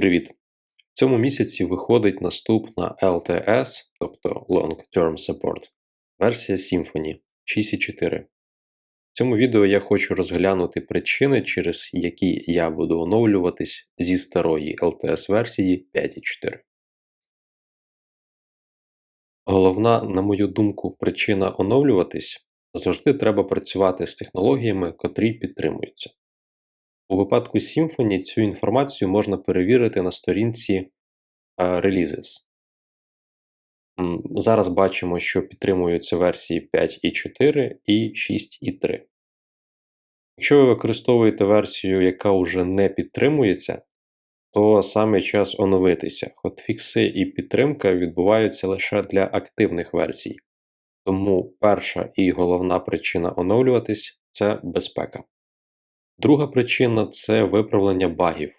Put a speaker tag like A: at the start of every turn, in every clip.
A: Привіт! В цьому місяці виходить наступна LTS, тобто Long Term Support, версія Symfony 6.4. В цьому відео я хочу розглянути причини, через які я буду оновлюватись зі старої LTS версії 5.4. Головна, на мою думку, причина оновлюватись завжди треба працювати з технологіями, котрі підтримуються. У випадку Symfony цю інформацію можна перевірити на сторінці Releases. Зараз бачимо, що підтримуються версії 5.4 і 6.3. Якщо ви використовуєте версію, яка вже не підтримується, то саме час оновитися. Хотфікси і підтримка відбуваються лише для активних версій. Тому перша і головна причина оновлюватись це безпека. Друга причина це виправлення багів.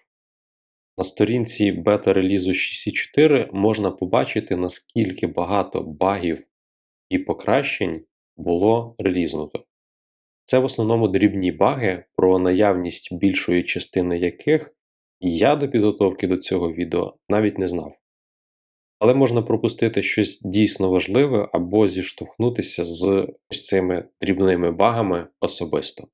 A: На сторінці бета-релізу 6.4 можна побачити, наскільки багато багів і покращень було релізнуто. Це в основному дрібні баги, про наявність більшої частини яких я до підготовки до цього відео навіть не знав. Але можна пропустити щось дійсно важливе або зіштовхнутися з ось цими дрібними багами особисто.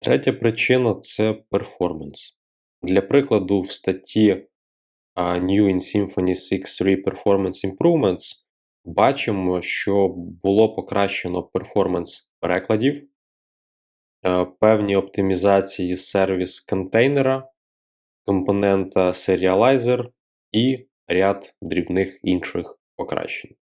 A: Третя причина це перформанс. Для прикладу, в статті New in Symfony 6.3 Performance Improvements бачимо, що було покращено перформанс перекладів, певні оптимізації сервіс контейнера, компонента Serializer і ряд дрібних інших покращень.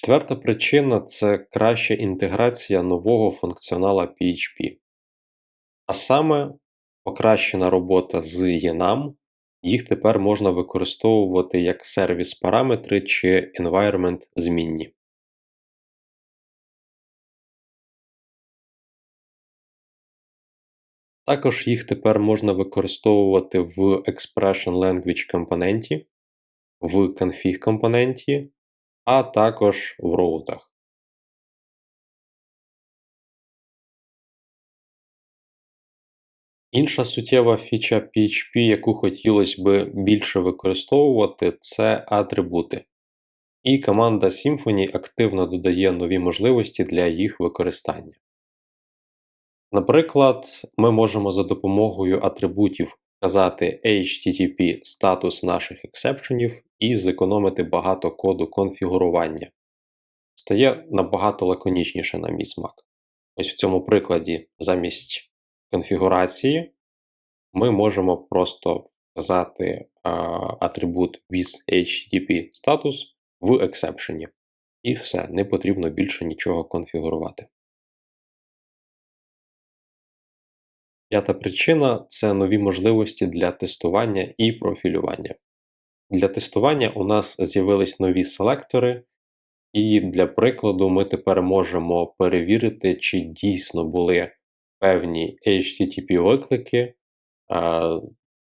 A: Четверта причина це краща інтеграція нового функціонала PHP. А саме покращена робота з Enum, їх тепер можна використовувати як сервіс параметри чи environment змінні. Також їх тепер можна використовувати в Expression Language компоненті, в config компоненті а також в роутах. Інша суттєва фіча PHP, яку хотілося би більше використовувати, це атрибути. І команда Symfony активно додає нові можливості для їх використання. Наприклад, ми можемо за допомогою атрибутів вказати HTTP статус наших ексепшенів і зекономити багато коду конфігурування. Стає набагато лаконічніше на мій смак. Ось в цьому прикладі замість конфігурації ми можемо просто вказати а, атрибут with HTTP статус в ексепшені. І все, не потрібно більше нічого конфігурувати. П'ята причина це нові можливості для тестування і профілювання. Для тестування у нас з'явились нові селектори, і для прикладу ми тепер можемо перевірити, чи дійсно були певні HTTP-виклики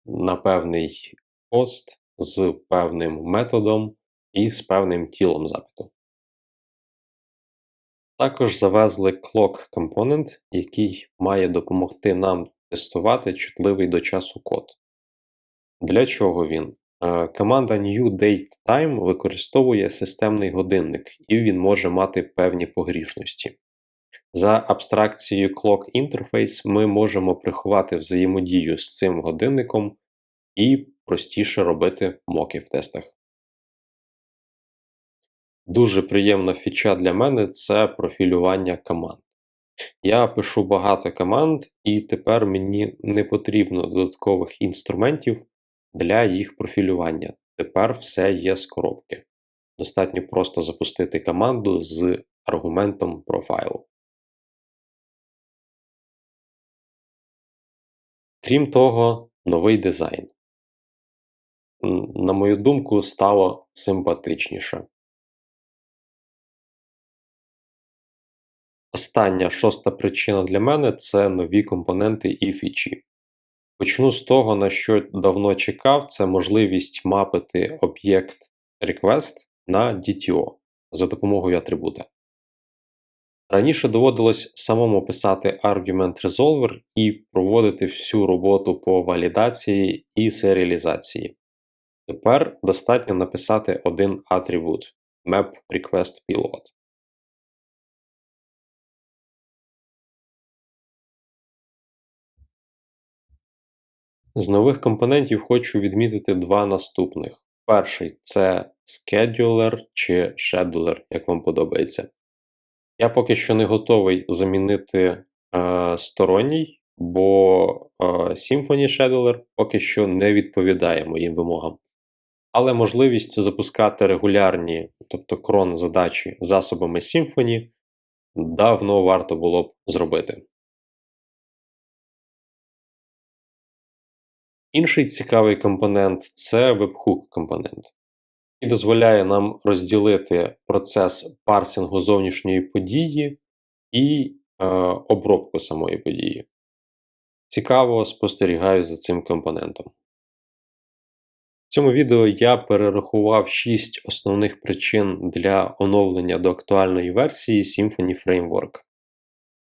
A: на певний пост з певним методом і з певним тілом запиту. Також завезли Clock Component, який має допомогти нам тестувати чутливий до часу код. Для чого він? Команда NewDateTime використовує системний годинник, і він може мати певні погрішності. За абстракцією Clock Interface ми можемо приховати взаємодію з цим годинником і простіше робити моки в тестах. Дуже приємна фіча для мене це профілювання команд. Я пишу багато команд, і тепер мені не потрібно додаткових інструментів для їх профілювання. Тепер все є з коробки. Достатньо просто запустити команду з аргументом профайлу. Крім того, новий дизайн. На мою думку, стало симпатичніше. Остання шоста причина для мене це нові компоненти і фічі. Почну з того, на що давно чекав, це можливість мапити об'єкт request на DTO за допомогою атрибута. Раніше доводилось самому писати Argument Resolver і проводити всю роботу по валідації і серіалізації. Тепер достатньо написати один атрибут map request payload. З нових компонентів хочу відмітити два наступних. Перший це scheduler чи scheduler, як вам подобається. Я поки що не готовий замінити е, сторонній, бо е, Symfony Scheduler поки що не відповідає моїм вимогам. Але можливість запускати регулярні, тобто крон задачі засобами Symfony давно варто було б зробити. Інший цікавий компонент це webhook компонент, який дозволяє нам розділити процес парсингу зовнішньої події і е, обробку самої події. Цікаво спостерігаю за цим компонентом. В цьому відео я перерахував 6 основних причин для оновлення до актуальної версії Symfony Framework.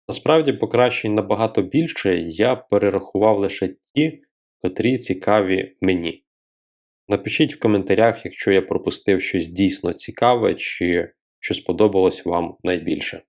A: Насправді, покращень набагато більше, я перерахував лише ті, котрі цікаві мені. Напишіть в коментарях, якщо я пропустив щось дійсно цікаве чи що сподобалось вам найбільше.